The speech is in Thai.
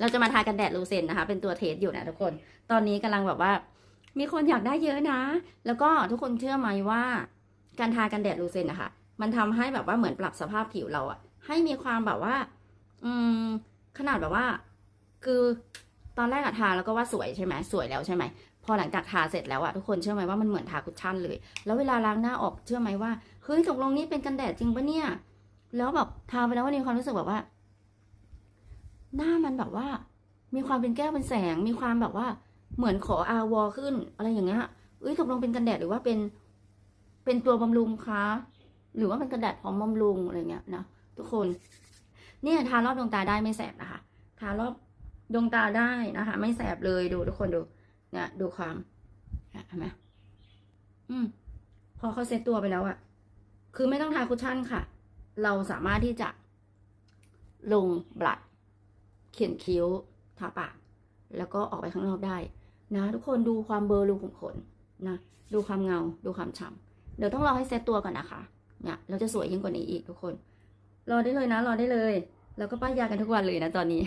เราจะมาทากันแดดลูเซนนะคะ เป็นตัวเทสอยู่นะทุกคน ตอนนี้กำลังแบบว่า มีคนอยากได้เยอะนะ แล้วก็ทุกคนเชื่อไหมว่า การทากันแดดลูเซนนะคะมันทำให้แบบว่าเหมือนปรับสภาพผิวเราอะให้มีความแบบว่า อืม ขนาดแบบว่า คือตอนแรกอะทาแล้วก็ว่าสวยใช่ไหมสวยแล้วใช่ไหมพอหลังจากทาเสร็จแล้วอะทุกคนเชื่อไหมว่ามันเหมือนทาคุชชั่นเลย แล้วเวลาล้างหน้าออกเชื่อไหมว่าเฮ้ยตกลงนี่เป็นกันแดดจริงปะเนี่ย แล้วแบบทาไปแล้ววันนี้ความรู้สึกแบบว่า หน้ามันแบบว่า มีความเป็นแก้วเป็นแสง มีความแบบว่า เหมือนขออาวอขึ้น อะไรอย่างเงี้ยเอ้ยตกลงเป็นกันแดดหรือว่าเป็น เป็นตัวบำรุงคะหรือว่าเป็นกันแดดพร้อมบำรุงอะไรเงี้ยนะทุกคน เนี่ยทารอบดวงตาได้ไม่แสบนะคะทารอบดวงตาได้นะคะ ไม่แสบเลยดูทุกคนดู เนี่ยดูความเห็นไหมอืม พอเขาเซตตัวไปแล้วอะคือไม่ต้องทาคุชชั่นค่ะ เราสามารถที่จะลงบลัด เขียนคิ้วทาปาก แล้วก็ออกไปข้างนอกได้นะ ทุกคนดูความเบลอร์รูขุมขนนะดูความเงาดูความฉ่ำเดี๋ยวต้องรอให้เซตตัวก่อนนะคะเนี่ยเราจะสวยยิ่งกว่านี้อีกทุกคน รอได้เลยนะ รอได้เลย แล้วก็ป้ายยากันทุกวันเลยนะตอนนี้